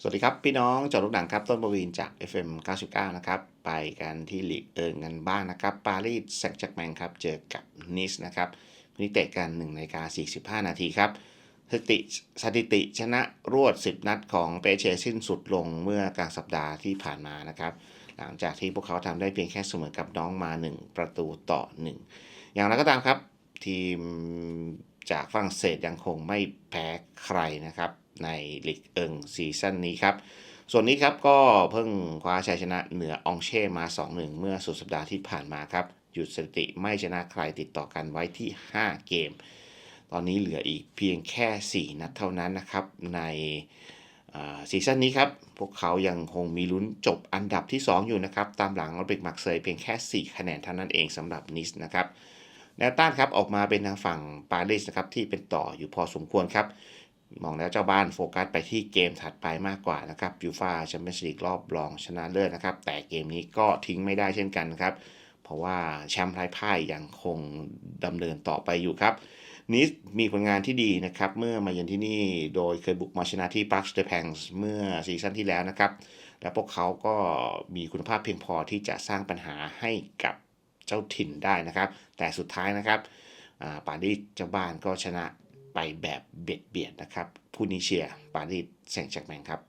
สวัสดีครับ พี่น้องจอดลูกหนังครับ ต้นประวีนจาก FM 99 นะครับ ไปกันที่ลีกเอิงกันบ้างนะครับ ปารีสแซงต์แจ็กแมงครับ เจอกับนิสนะครับวันนี้เตะกัน1นาฬิกา45 นาทีครับสถิติสถิติชนะรวด 10 นัดของเปเชสิ้นสุดลงเมื่อกลางสัปดาห์ที่ผ่านมานะครับ หลังจากที่พวกเขาทำได้เพียงแค่เสมอกับน้องมา 1 ประตูต่อ 1 อย่างไรก็ตามครับ ทีมจากฝรั่งเศสยังคงไม่แพ้ใครนะครับ ในลีกเอิงซีซั่นนี้ครับ ส่วนนี้ครับก็เพิ่งคว้าชัยชนะเหนือองเช่มา 2-1 เมื่อสุดสัปดาห์ที่ผ่านมาครับ หยุดสถิติไม่ชนะใครติดต่อกันไว้ที่ 5 เกม ตอนนี้เหลืออีกเพียงแค่ 4 นัดเท่านั้นนะครับ ในซีซั่นนี้ครับ พวกเขายังคงมีลุ้นจบอันดับที่ 2 อยู่นะครับ ตามหลังออริกมักเซยเพียงแค่ 4 คะแนนเท่านั้นเองสำหรับนิสนะครับแนวต้านครับออกมาเป็นทางฝั่งปารีสนะครับที่เป็นต่ออยู่พอสมควรครับ มองแล้วเจ้าบ้านโฟกัสไปที่เกมถัดไปมากกว่านะครับยูฟาแชมเปี้ยนส์ลีกรอบรองชนะเลิศนะครับ แต่เกมนี้ก็ทิ้งไม่ได้เช่นกันครับ เพราะว่าแชมป์ไร้พ่ายยังคงดำเนินต่อไปอยู่ครับนิสมีผลงานที่ดีนะครับ เมื่อมาเยือนที่นี่โดยเคยบุกมาชนะที่ปาร์คสเตแพงส์เมื่อซีซั่นที่แล้วนะครับ และพวกเขาก็มีคุณภาพเพียงพอที่จะสร้างปัญหาให้กับเจ้าถิ่นได้นะครับ แต่สุดท้ายนะครับอ่าปารีสเจ้าบ้านก็ชนะ ไปแบบเบียดเบียดนะครับผู้นิเชียปารีสแซงต์แจ็กแมงครับ